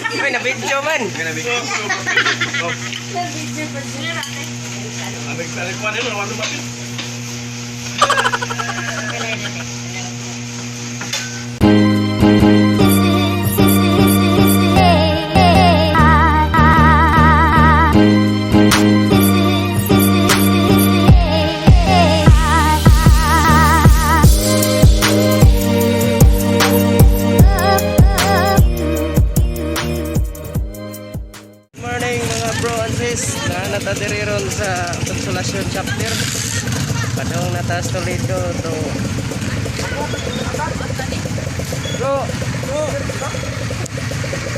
Ay, na-video man. Na-video pa siya. Good Na natadiriron sa Consolation chapter. Padong natas Toledo to Bro! Bro!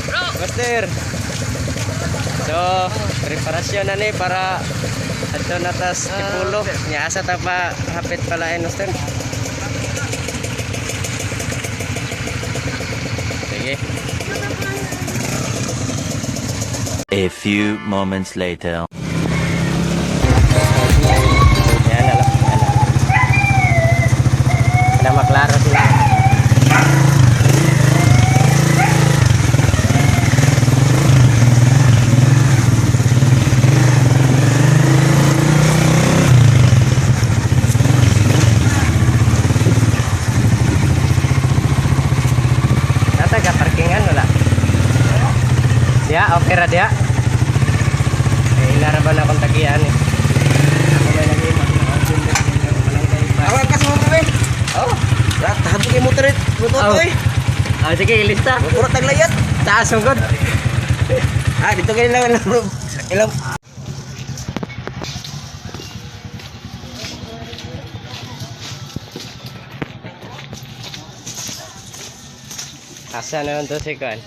Bro! Master! So, preparasyon na ni para ato natas Tipulo. Nya asa ta pa hapit pala eh, Master. Sige. A few moments later. Na maklaro sila. Nataga parkingan wala. Dia, okay ra dia. Eh, inaraban akong tagian eh. Ako may nag-iim, ako naka-open din. Walang kaiba. Awal ka sa mga kami. Oh, Rat, tahabog yung motor it. Motor Oh. ko eh. ah, sige, ilista. Puro taglayat. Taas ang god. Ah, dito kayo lang. Ilang, ilang, Asa naman to si Kwan?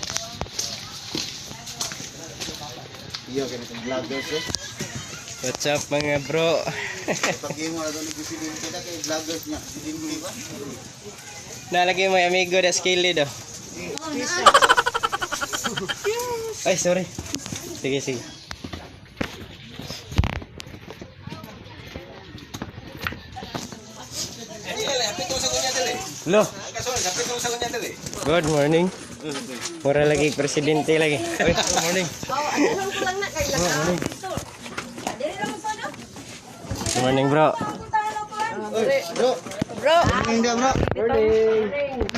What's up mga bro? Pag mo na doon nagsisilin kita kay vloggers niya. Silin mo ba? Nalagay mo yung amigo da skilly do. Ay, sorry. Sige, sige. Lo. Good morning. Mura lagi presidente lagi. Oy, good morning. Good morning. Good morning, bro. Oy, bro. Bro. Hindi, bro. Morning,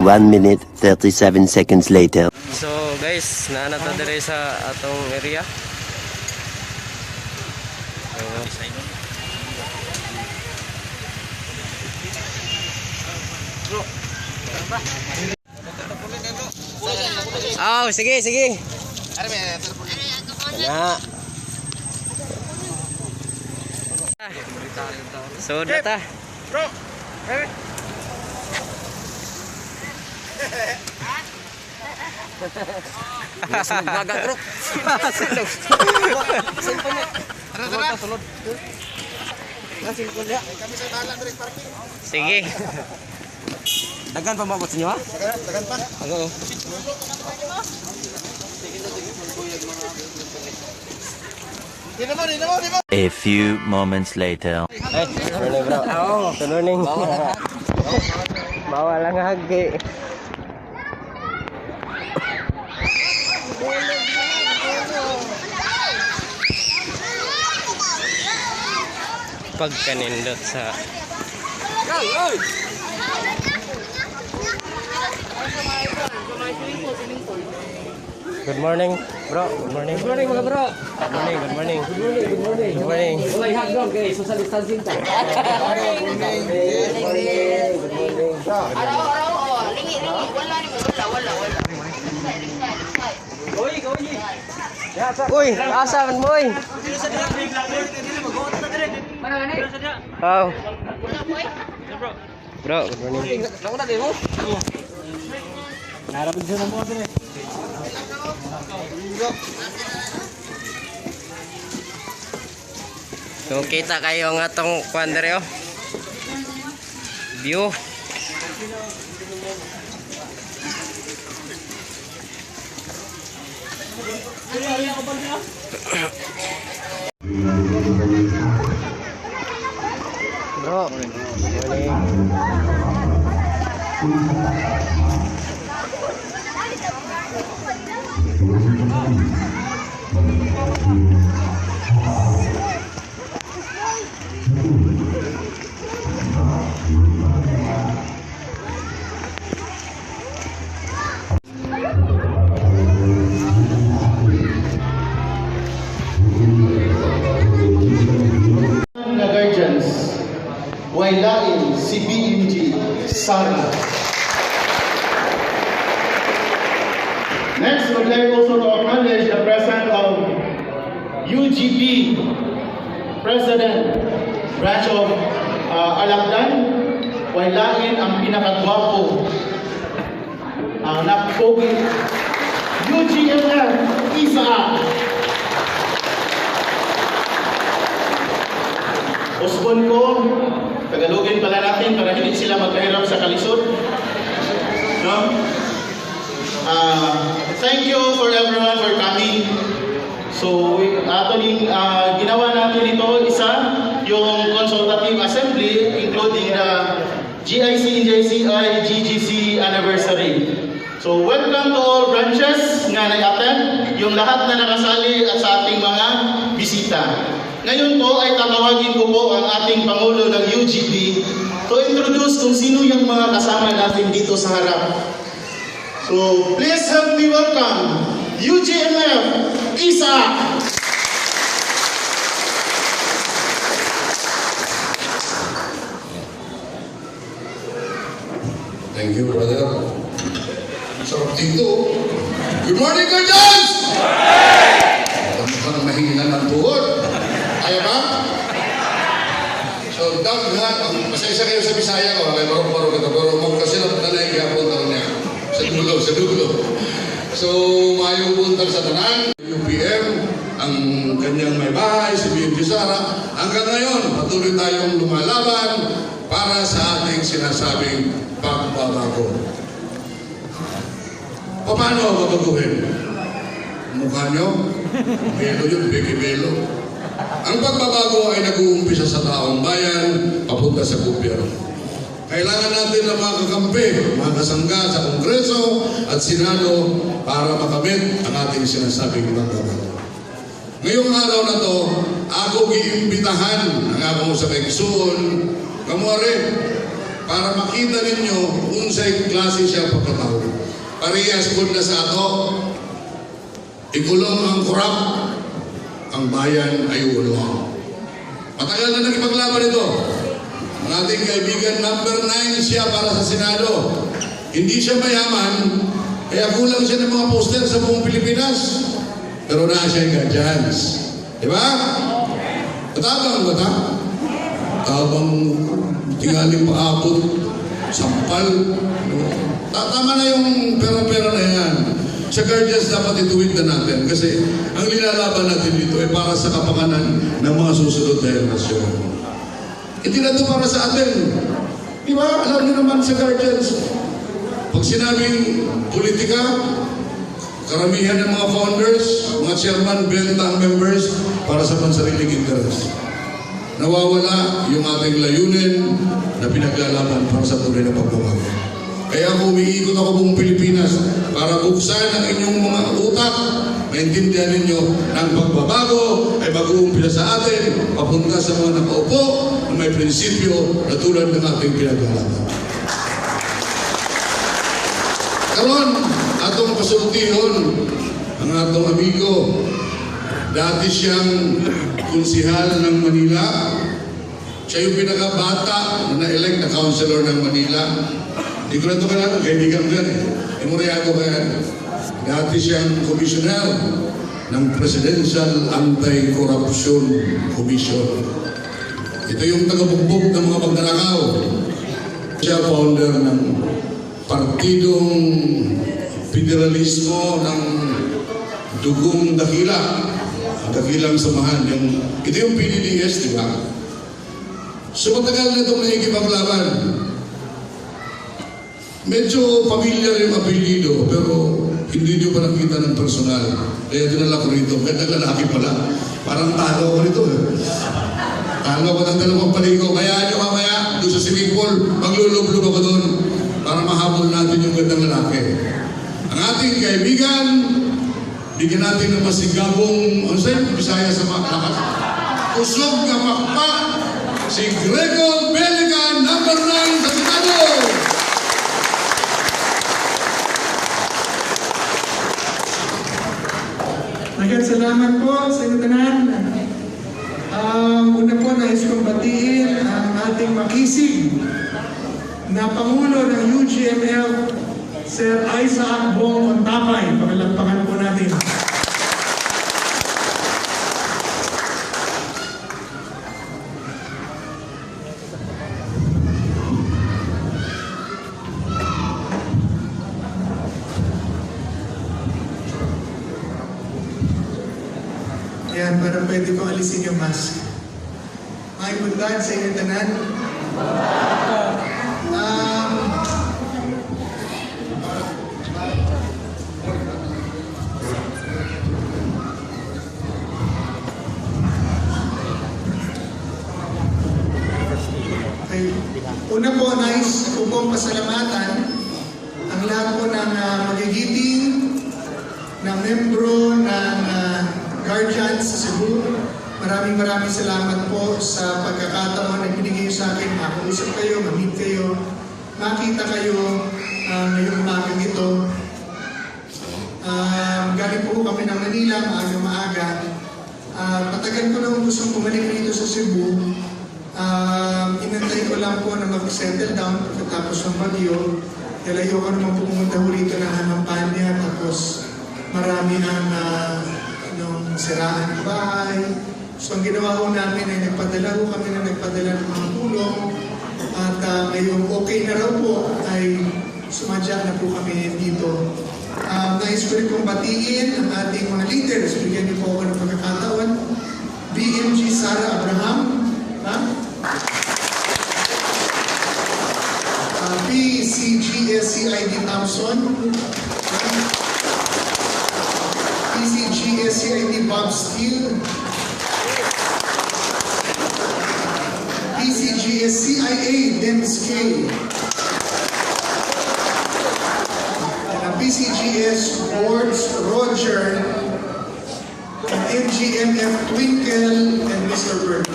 One minute, 37 seconds later. So guys, naana ta dire sa atong area. Oh, sige, sige. Na. So, data. Bro. Gaga, bro. Sige. Dagan pa mabot sa inyo ha? Dagan pa. Oo. A few moments later. Ay, morning bro. Oo. Good morning. Bawal lang hagi. Pagkanindot sa Good morning, bro. Good morning. Good morning, mga bro. Good morning, good morning. Good morning, good morning. Good morning. Walay hagdan kay social distancing ta. Araw-araw, oh. Lingi-lingi. Wala ni mo. Wala, wala, wala. Uy, asa man mo uy? Oh. Bro, good morning. Nauna din mo. So kita kayo ang atong kwan dere oh. View. Bro, morning. na Sara. Next, like also to acknowledge the presence of UGP President, branch of uh, Alakdan, wailain ang pinakagwapo, ang napogi, UGMF Isaac. Usbon ko, Tagalogin pala natin para hindi sila magkahirap sa kalisod. No? Ah, thank you for everyone for coming. So, actually, ah, ginawa natin ito, isa, yung consultative assembly, including the GIC, NJCI, GGC anniversary. So, welcome to all branches nga na-attend, yung lahat na nakasali at sa ating mga bisita. Ngayon po ay tatawagin ko po ang ating Pangulo ng UGB to introduce kung sino yung mga kasama natin dito sa harap. So, please help me welcome UGMF Isa. Thank you, brother. Sarap dito. Good morning, guardians! Alam mo ka na mahina ng tuhod. Kaya ba? So, down nga, pasaysa kayo sa Bisaya ko, kaya marong-marong ito, pero magkasilap na na ikapon na niya. Sa dulo, sa dulo. So, mayong punta sa tanan, UPM, ang kanyang may bahay, si BMG Sara. Hanggang ngayon, patuloy tayong lumalaban para sa ating sinasabing pagbabago. Paano babaguhin? Mukha nyo? Belo yun, bigi belo. Ang pagbabago ay nag-uumpisa sa taong bayan, papunta sa gobyerno. Kailangan natin ng mga kakampi, mga kasangga sa Kongreso at Senado para makamit ang ating sinasabing pagbabago. Ngayong araw na to, ako giimbitahan ang akong sa Quezon, Kamore, para makita ninyo kung sa klase siya pagkatao. Parehas po na sa ato, ikulong ang korap, ang bayan ay ulo. Matagal na nagipaglaban ito. Ang ating kaibigan number 9 siya para sa Senado. Hindi siya mayaman, kaya kulang siya ng mga poster sa buong Pilipinas. Pero na siya guardians. Di ba? Matabang ba ta? Tabang tingaling paabot, sampal. no? Ta- Tama na yung pera-pera na yan. Sa guardians dapat ituwid na natin kasi ang linalaban natin dito ay para sa kapakanan ng mga susunod na henerasyon. Hindi para sa atin. Di ba? Alam niyo naman sa guardians, pag sinabing politika, karamihan ng mga founders, mga chairman, benta members para sa pansariling interest. Nawawala yung ating layunin na pinaglalaban para sa tunay na pagbabago. Kaya ako umiikot ako buong Pilipinas para buksan ang inyong mga utak, maintindihan ninyo ang pagbabago ay mag-uumpisa sa atin, papunta sa mga nakaupo na may prinsipyo na tulad ng ating pinaglalaban. Karon, atong pasultihon ang atong amigo. Dati siyang kunsihal ng Manila. Siya yung pinakabata na na-elect na councilor ng Manila. Hindi ko na kaibigan ko yan eh. Imuriado ka yan. Dati siyang komisyoner ng Presidential Anti-Corruption Commission. Ito yung tagabugbog ng mga magnanakaw. Siya founder ng partidong federalismo ng dugong dakila. Ang dakilang samahan. Yung, ito yung PDDS, di ba? So matagal na itong nakikipaglaban. Medyo familiar yung apelido, pero hindi nyo pa nakita ng personal. Kaya dinala ko rito. Ganda lalaki pala. Parang talo ko rito. Eh. Talo ko ng dalawang paligo. Kaya nyo mamaya, doon sa swimming pool, maglulublob ako doon para mahabol natin yung gandang lalaki. Ang ating kaibigan, bigyan natin ng masigabong, ano sa'yo, Bisaya sa mga. Usog na pakpak, si Grego Beligan, number 9 sa Senado. Magat salamat po sa inyo tanan. Um, una po, nais kong ang ating makisig na Pangulo ng UGML, Sir Isaac Bong Contapay. Pakilagpakan po natin. Ayan, para pwede ko alisin yung mask. May bundad sa inyo tanan. Um, Okay. Una po, nais ko pong pasalamatan ang lahat po ng uh, magigiting na membro ng Guardians sa Cebu. Maraming maraming salamat po sa pagkakataon na binigay sa akin. Makausap kayo, ma-meet kayo, makita kayo uh, ngayong umagang ito. Um, galing po kami ng Manila, maaga-maaga. Uh, matagal ko nang gustong bumalik dito sa Cebu. Um, inantay ko lang po na mag-settle down pagkatapos ng bagyo. Dahil ayoko naman pumunta rito na hanampanya tapos marami ang uh, siraan ng bahay. So ang ginawa ho namin ay nagpadala ho kami na nagpadala ng mga tulong at uh, ngayong okay na raw po ay sumadya na po kami dito. Um, nais ko rin pong batiin ang ating mga leaders. Bigyan niyo po ako ng pagkakataon. BMG Sara Abraham. Ha? Uh, PCGSCID Thompson. PCGSCID Bob Steele. PCGSCIA Dennis K. And ang PCGS Boards Roger and MGMF Twinkle and Mr. Bird.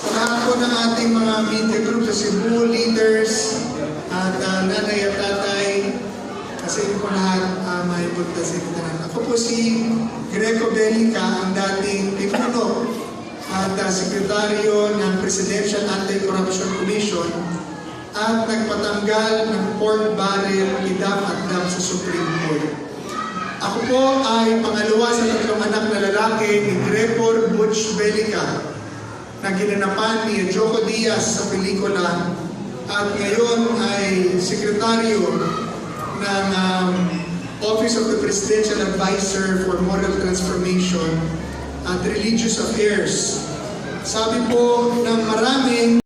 Sa lahat po ng ng ating mga media group sa Cebu, leaders, at ah, nanay at kasi hindi ko lahat uh, sa inyo. Ako po si Greco Belica, ang dating pinuno at ah, sekretaryo ng Presidential Anti-Corruption Commission at nagpatanggal ng pork barrel, idam at dam sa Supreme Court. Ako po ay pangalawa sa tatlong anak na lalaki ni Gregor Butch Belica na ginanapan ni Joko Diaz sa pelikula at ngayon ay sekretaryo ng um, Office of the Presidential Advisor for Moral Transformation at Religious Affairs. Sabi po ng maraming